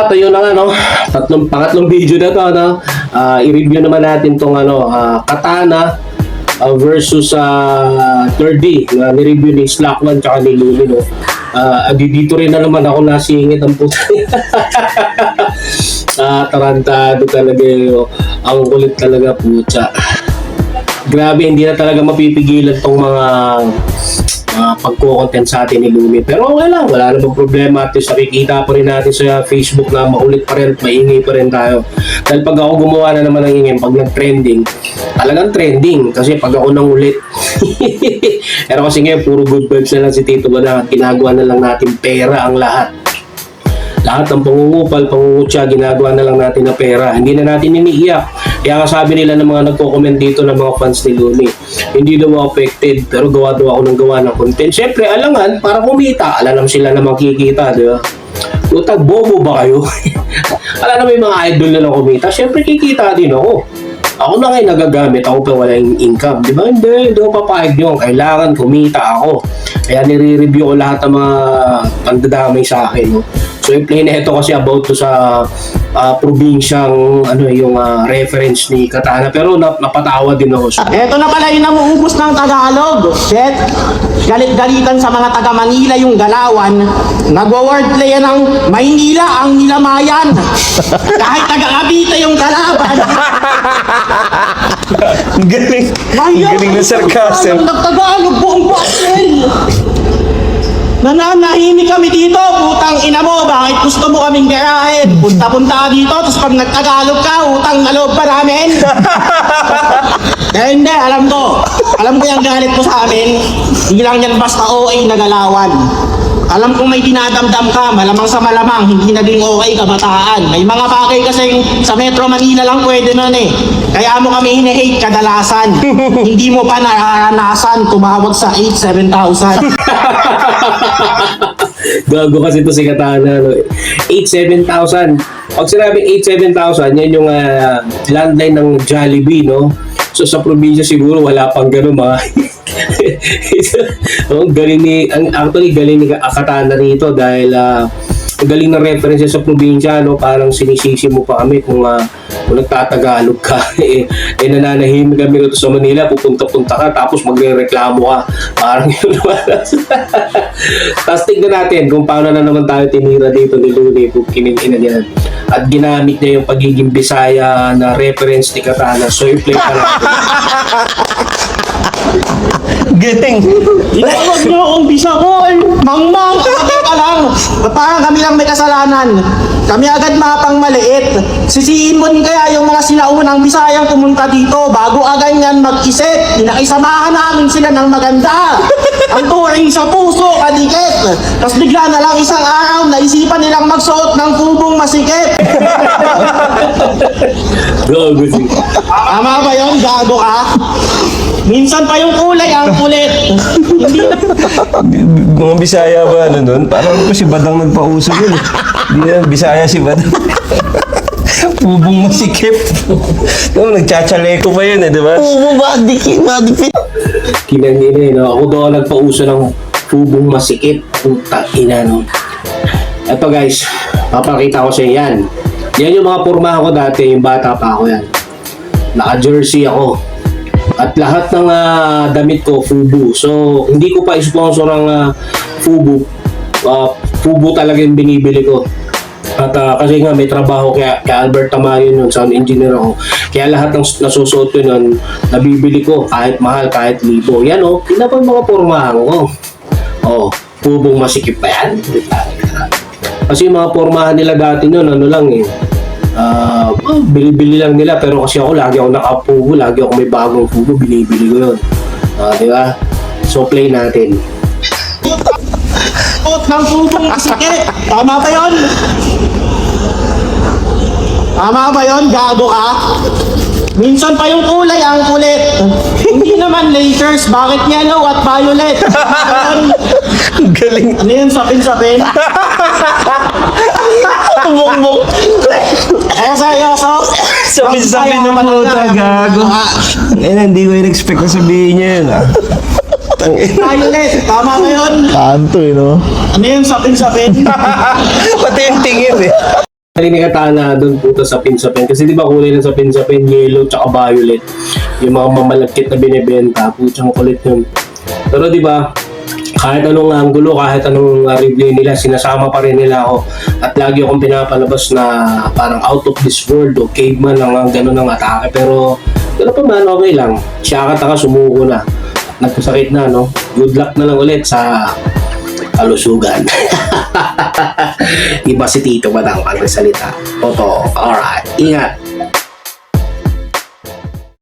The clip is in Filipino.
At ayun na nga, no? Tatlong, pangatlong video na to, no? Ah, i-review naman natin tong ano, ah, Katana ah, versus sa 3D na ni-review ni Slack One tsaka ni Lumi, no? Di- dito rin na naman ako nasingit ang puta. Ah, tarantado talaga yun. Ang kulit talaga, putya. Grabe, hindi na talaga mapipigilan tong mga uh, pagko-content sa atin ni Lumi. Pero okay lang, wala namang problema. At least nakikita pa rin natin sa Facebook na maulit pa rin at maingay pa rin tayo. Dahil pag ako gumawa na naman ng ingay, pag nag-trending, talagang trending. Kasi pag ako nang ulit. Pero kasi ngayon, puro good vibes na lang si Tito Bana. Ginagawa na lang natin pera ang lahat lahat ng pangungupal, pangungutya, ginagawa na lang natin na pera. Hindi na natin iniiyak. Kaya sabi nila ng mga nagko-comment dito ng mga fans ni Lumi, hindi daw affected, pero gawa daw ako ng gawa ng content. Siyempre, alangan, para kumita. Alam sila na makikita, di ba? Utag, bobo ba kayo? Alam na may mga idol na lang kumita. Siyempre, kikita din ako. Ako na ngayon nagagamit, ako pa wala yung income. Di ba? Hindi, hindi ako papayag yun. Kailangan kumita ako. Kaya nire-review ko lahat ng mga pandadamay sa akin. No? So yung play na ito kasi about to sa ah, probinsyang ano yung ah, reference ni Katana. Pero nap napatawa din ako. So, Eto na pala yung namuubos ng Tagalog. Shit. Galit-galitan sa mga taga Manila yung galawan. Nagwa-wordplay yan ng Maynila ang nilamayan. Kahit taga Cavite yung kalaban. Ang galing. Ang galing ng sarcasm. Ang nagtagalog buong pasel. Nananahimik kami dito, putang ina mo, bakit gusto mo kaming garahin? Punta-punta ka dito, tapos pag nagtagalog ka, utang na loob pa namin. Eh hindi, alam ko. Alam ko yung galit mo sa amin. Hindi lang yan basta OA na galawan. Alam kong may dinadamdam ka, malamang sa malamang, hindi naging okay kabataan. May mga bagay kasi sa Metro Manila lang pwede nun eh. Kaya mo kami hine-hate kadalasan. hindi mo pa nararanasan tumawag sa 8-7,000. Gago kasi ito si Katana. No? 8-7,000. Pag sinabing 8-7,000, yan yung ah, landline ng Jollibee, no? So sa probinsya siguro wala pang ganun mga oh, galing ni ang actually galing ni Katana rito dahil ah, ang galing ng reference sa probinsya no parang sinisisi mo pa kami kung ah, kung nagtatagalog ka eh, eh nananahimik kami rito sa Manila pupunta-punta ka tapos magrereklamo ka parang yun tapos tignan natin kung paano na naman tayo tinira dito ni Luni kung kiningina niyan at ginamit niya yung pagiging Bisaya na reference ni Katana so i-play ka natin Galing. Tinawag niyo akong bisakol! Mangmang! Sabi ka lang! Parang kami lang may kasalanan. Kami agad mapang maliit. Sisiin mo din kaya yung mga sinaunang bisayang pumunta dito bago agad yan mag-isip. Pinakisamahan namin sila ng maganda. Ang turing sa puso, kadikit. Tapos bigla na lang isang araw, naisipan nilang magsuot ng kubong masikip. Gago si Tama ba yun? Gago ka? Minsan pa yung kulay ang kulit. Hindi Mga Bisaya ba ano nun? Parang ko si Badang nagpauso yun. Hindi na Bisaya si Badang. Pubong masikip. no, nagtsatsaleko pa yun eh, di ba? Kubo ba? Dikit ba? Dikit? kinangina eh, no? Ako daw ang nagpauso ng fubong masikip. Puta ina, no? Ito guys, papakita ko sa inyo yan. Yan yung mga porma ko dati, yung bata pa ako yan. Naka-jersey ako. At lahat ng ah, damit ko, Fubu. So, hindi ko pa sponsor ang ah, Fubu. Ah, Fubu talaga yung binibili ko. At ah, kasi nga may trabaho kaya, kaya Albert Tamayo yun, sound engineer ako. Kaya lahat ng nasusuot ko nun, nabibili ko kahit mahal, kahit libo. Yan oh, tingnan po yung mga pormahan ko. Oh, pubong masikip pa yan. Kasi yung mga pormahan nila dati nun, ano lang eh. Ah, oh, bili-bili lang nila pero kasi ako lagi ako nakapugo, lagi ako may bagong pugo, binibili ko yun. Ah, di ba? So play natin. Suot ng kubong masikip. Tama ba yun? Tama ba yun? Gago ka? Minsan pa yung kulay ang kulit. Hindi naman Lakers, bakit yellow at violet? Ano Ang galing. Ano yun, sapin-sapin? Bukbuk. Eh, seryoso? Sabi-sabi ng puta, gago. Eh, hindi ko in-expect na sabihin niya yun ah. Tangin. Violet, tama ba yun? Kanto eh, no? Ano yun, sapin-sapin? Pati yung tingin eh. ni Katana doon puto sa pin sa pen. Kasi di ba kulay ng sa pin sa pen, yellow tsaka violet. Yung mga mamalagkit na binibenta, putsang kulit yun. Pero di ba, kahit anong angulo, kahit anong uh, review nila, sinasama pa rin nila ako. At lagi akong pinapalabas na parang out of this world o caveman ang ganun ang atake. Pero, pero pa man, okay lang. Siya ka sumuko na. Nagkasakit na, no? Good luck na lang ulit sa kalusugan. Iba si Tito Badang pag nagsalita. Totoo. Alright. Ingat.